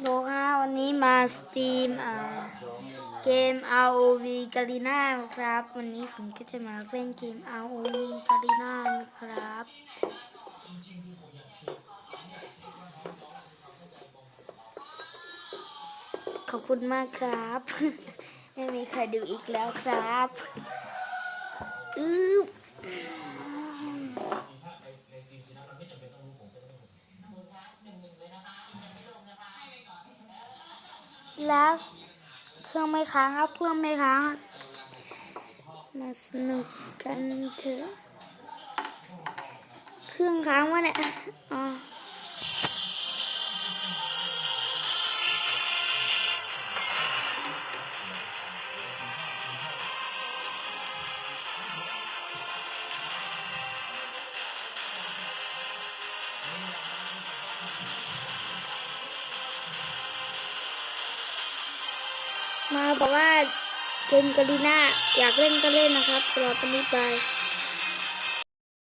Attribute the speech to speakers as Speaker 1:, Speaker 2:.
Speaker 1: วันนี้มาสตรีมเกม ROV กาลีนาครับ วันนี้ผมก็จะมาเล่นเกม ROV กาลีนานะครับ ขอบคุณมากครับ ไม่มีใครดูอีกแล้วครับอือ แล้วเครื่องไม่ค้างครับเครื่องไม่ค้างมาสนุกกันเถอะ เครื่องค้างวะเนี่ยอ๋อ มาบอกว่าเกมกาลีน่าอยากเล่นก็เล่นนะครับตลอดปณิบาย